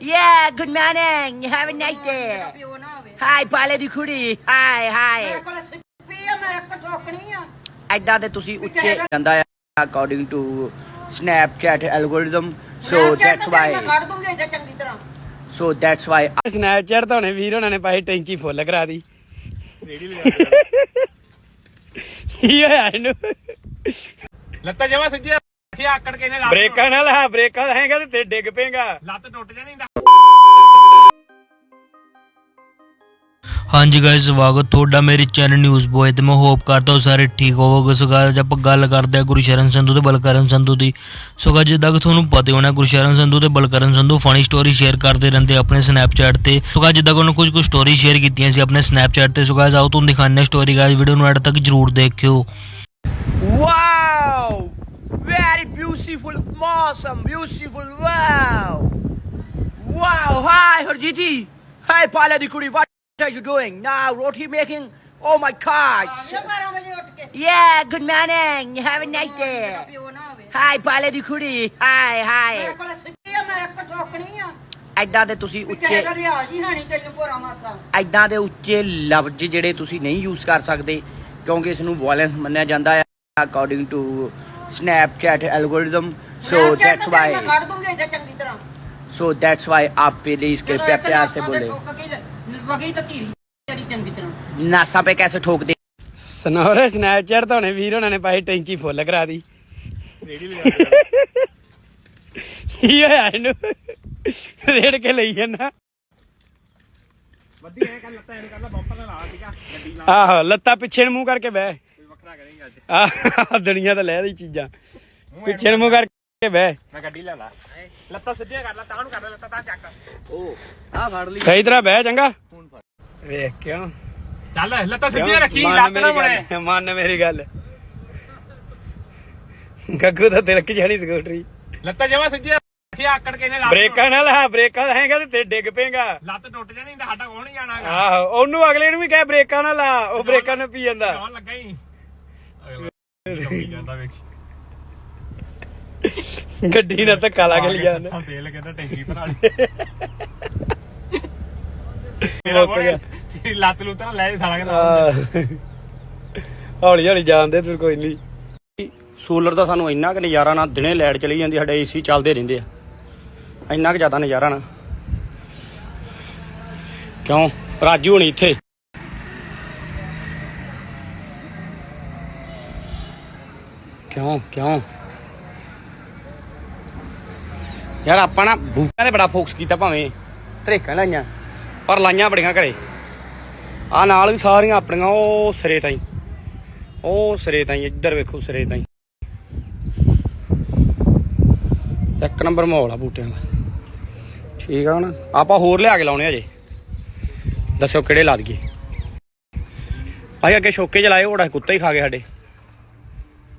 Yeah, good morning. Have a nice day. ਪਿਓ ਨਾ ਹੋਵੇ Hi, ਪਾਲੇ ਦੀ ਕੁੜੀ. Hi, ਮੇਰੇ hi. ਕੋਲ ਸਿੱਪੀ ਆ ਮੈਂ ਇੱਕ ਠੋਕਣੀ ਆ ਐਦਾਂ ਤੇ ਤੁਸੀਂ ਉੱਚੇ ਜਾਂਦਾ ਹੈ according to Snapchat algorithm. So ਮੈਂ ਕਿਹਾ that's ਤੇ ਮੈਂ why. ਕੱਢ ਦੂੰਗੀ ਇੱਥੇ ਚੰਗੀ ਤਰ੍ਹਾਂ So that's why. ਸਨੈਪਚੈਟ ਤਾਂ ਹੁਣੇ ਵੀਰ ਉਹਨਾਂ ਨੇ ਪਾਈ ਟੈਂਕੀ ਫੁੱਲ ਕਰਾ ਦੀ ਕੀ ਹੋਇਆ ਇਹਨੂੰ ਲੱਤਾਂ ਜਮਾ ਸਿੱਧੀਆਂ ਅਸੀਂ ਆਕੜ ਕੇ ਨੇ ਲੱਤ ਬ੍ਰੇਕਾਂ ਨਾਲ ਹਾਂ ਬ੍ਰੇਕਾਂ ਲਾਏਗਾ ਤੇ ਡਿੱਗ ਪੇਗਾ ਲੱਤ ਟੁੱਟ ਜਾਣੀ ਹਾਂਜੀ ਗਾਇਸ ਸਵਾਗਤ ਤੁਹਾਡਾ ਮੇਰੇ ਚੈਨਲ ਨਿਊਜ਼ ਬੋਏ ਤੇ ਮੈਂ ਹੋਪ ਕਰਦਾ ਹਾਂ ਸਾਰੇ ਠੀਕ ਹੋਵੋਗੇ। ਸੋ guys, ਆਪਾਂ ਗੱਲ ਕਰਦੇ ਹਾਂ ਗੁਰਸ਼ਰਨ ਸੰਧੂ ਤੇ ਬਲਕਰਨ ਸੰਧੂ ਦੀ। ਸੋ guys, ਜਿੱਦਾਂ ਕਿ ਤੁਹਾਨੂੰ ਪਤਾ ਹੋਣਾ ਗੁਰਸ਼ਰਨ ਸੰਧੂ ਤੇ Balkaran Sandhu funny story share ਕਰਦੇ ਰਹਿੰਦੇ ਆਪਣੇ ਸਨੈਪਚੈਟ ਤੇ। ਸੋ guys, ਜਿੱਦਾਂ ਕਿ ਉਹਨਾਂ ਕੁਝ ਕੁ ਸਟੋਰੀ ਸ਼ੇਅਰ ਕੀਤੀਆਂ ਸੀ ਆਪਣੇ ਸਨੈਪਚੈਟ ਤੇ। ਸੋ guys, ਆਓ ਤੁਹਾਨੂੰ ਦਿਖਾਉਂਦੇ ਹਾਂ ਸਟੋਰੀ ਗਾਇਸ ਵੀਡੀਓ ਨੂੰ ਐਡ ਤੱਕ ਜਰੂਰ ਦੇਖਿਓ। Are you doing now? Roti making? Oh my gosh! ਆਜਾ 12 ਵਜੇ ਉੱਠ ਕੇ Yeah, good morning. Have a nice ਮੇਰਾ day. ਪਿਓ ਨਾ ਹੋਵੇ ਮੇਰੇ hi. ਕੋਲ ਸਿੱਪੀ ਆ ਮੈਂ ਇੱਕ ਠੋਕਣੀ ਆ ਐਦਾਂ ਦੇ ਤੁਸੀਂ ਉੱਚੇ ਦਾ ਐਦਾਂ ਦੇ ਉੱਚੇ ਲਫ਼ਜ਼ ਜਿਹੜੇ ਤੁਸੀਂ ਨਹੀਂ ਯੂਜ਼ ਕਰ ਸਕਦੇ ਕਿਉਂਕਿ ਇਸ ਨੂੰ ਵਾਇਲੈਂਸ ਮੰਨਿਆ ਜਾਂਦਾ ਹੈ according to Snapchat algorithm. So ਮੈਂ ਕਿਹਾ that's ਤੇ ਮੈਂ why. ਕੱਢ ਦੂੰਗੀ ਇੱਥੇ ਚੰਗੀ ਤਰ੍ਹਾਂ So that's why आप प्लीज ਜਦੋਂ कृपया ਇੱਕ प्यार से ਨਾਸਾਂ ਤੇ बोले ਠੋਕ ਕੇ ਵਗੀ ਤਾਂ ਧੀਰੀ ਤੇਰੀ ਚੰਗੀ ਤਰ੍ਹਾਂ नासा पे कैसे ठोक दे ਸਨੋਰੇ ਸਨੈਪਚੈਟ ਤਾਂ ਹੁਣੇ ਵੀਰ ਉਹਨਾਂ ਨੇ ਪਾਈ ਟੈਂਕੀ ਫੁੱਲ ਕਰਾ ਦੀ ਕੀ ਹੋਇਆ ਇਹਨੂੰ ਰੇੜ ਕੇ ਲਈ ਜਾਂਦਾ ਵੱਡੀ ਐ ਕਰ ਲੱਤਾਂ ਐਨ ਕਰ ਲਾ ਬੰਪਰ ਨਾਲ ਲਾ ਠੀਕ ਆ ਗੱਡੀ ਨਾਲ ਆਹੋ ਲੱਤਾਂ ਪਿੱਛੇ ਨੂੰ ਮੂੰਹ ਕਰਕੇ ਬਹਿ ਨਾ ਕਰੇਂਗੇ ਅੱਜ। ਦੁਨੀਆ ਤਾਂ ਲੈ ਦੀ ਚੀਜ਼ਾਂ। ਪਿੱਛੇ ਨੂੰ ਕਰਕੇ ਬਹਿ। ਮੈਂ ਗੱਡੀ ਲੈ ਲਾ। ਲੱਤਾਂ ਸਿੱਧੀਆਂ ਕਰ ਲਾ ਤਾਂ ਨੂੰ ਕਰ ਲੈ ਲੱਤਾਂ ਤਾਂ ਚੱਕ। ਉਹ ਆ ਫੜ ਲਈ। ਸਹੀ ਤਰ੍ਹਾਂ ਬਹਿ ਚੰਗਾ। ਵੇਖ ਕਿਉਂ? ਚੱਲ ਲੱਤਾਂ ਸਿੱਧੀਆਂ ਰੱਖੀ ਲੱਤ ਨਾ ਮੁੜੇ। ਮੰਨ ਮੇਰੀ ਗੱਲ। ਗੱਗੂ ਦਾ ਤਿਲਕ ਜਾਣੀ ਸਕੂਟਰੀ। ਲੱਤਾਂ ਜਮਾ ਸਿੱਧੀਆਂ ਰੱਖੀ ਆਕੜ ਕੇ ਨੇ ਲਾ ਬ੍ਰੇਕਾਂ ਨਾਲ ਹਾਂ ਬ੍ਰੇਕਾਂ ਲਾਏਗਾ ਤੇ ਡਿੱਗ ਪੇਗਾ ਲੱਤ ਟੁੱਟ ਜਾਣੀ ਤਾਂ ਸਾਡਾ ਕੋਣ ਜਾਣਾਗਾ। ਆਹੋ ਉਹਨੂੰ ਅਗਲੇ ਨੂੰ ਵੀ ਕਹਿ ਬ੍ਰੇਕਾਂ ਨਾਲ ਲਾ ਉਹ ਬ੍ਰੇਕਾਂ ਨਾਲ ਪੀ ਜਾਂਦਾ। ਲੱਗਾ ਹੀ। ਅਗਲਾ ਜਾਂਦਾ ਵੇਖ। ਗੱਡੀ ਨਾਲ ਧੱਕਾ ਲਾ ਕੇ ਲਿਆ ਉਹਨੇ ਤੇਲ ਕਹਿੰਦਾ ਟੈਂਕੀ ਭਰਾ ਲਈ। ਮੁੱਕ ਗਿਆ। ਤੇਰੀ ਲੱਤ ਲੁੱਤ ਨਾ ਲੈ ਸਾਲਾ ਕਹਿੰਦਾ ਆਹ। ਹੌਲੀ ਹੌਲੀ ਜਾਂਦੇ ਫਿਰ ਕੋਈ ਨਹੀਂ। ਸੋਲਰ ਦਾ ਸਾਨੂੰ ਇੰਨਾ ਕੁ ਨਜ਼ਾਰਾ ਨਾ ਦਿਨੇ ਲਾਈਟ ਚਲੀ ਜਾਂਦੀ ਸਾਡੇ ਏਸੀ ਚੱਲਦੇ ਰਹਿੰਦੇ ਆ। ਇੰਨਾ ਕੁ ਜ਼ਿਆਦਾ ਨਜ਼ਾਰਾ ਨਾ। ਕਿਉਂ? ਰਾਜੂ ਹੋਣੀ ਇੱਥੇ। ਕਿਉਂ ਕਿਉਂ? ਯਾਰ ਆਪਾਂ ਨਾ ਬੂਟਿਆਂ ਤੇ ਬੜਾ ਫੋਕਸ ਕੀਤਾ ਭਾਵੇਂ ਧਰੇਕਾਂ ਲਾਈਆਂ, ਪਰ ਲਾਈਆਂ ਬੜੀਆਂ ਘਰੇ। ਆ ਨਾਲ ਵੀ ਸਾਰੀਆਂ ਆਪਣੀਆਂ, ਉਹ ਸਿਰੇ ਤਾਈਂ। ਉਹ ਸਿਰੇ ਤਾਈਂ, ਇੱਧਰ ਵੇਖੋ ਸਿਰੇ ਤਾਈ। ਇੱਕ ਨੰਬਰ ਮਾਹੌਲ ਆ ਬੂਟਿਆਂ ਦਾ। ਠੀਕ ਆ ਹੁਣ, ਆਪਾਂ ਹੋਰ ਲਿਆ ਕੇ ਲਾਉਣੇ ਅਜੇ। ਦੱਸਿਓ ਕਿਹੜੇ ਲਾ ਦਈਏ। ਆਈ ਅੱਗੇ ਛੋਕੇ ਚ ਲਾਏ ਹੋੜਾ ਕੁੱਤਾ ਹੀ ਖਾ ਗਏ ਸਾਡੇ।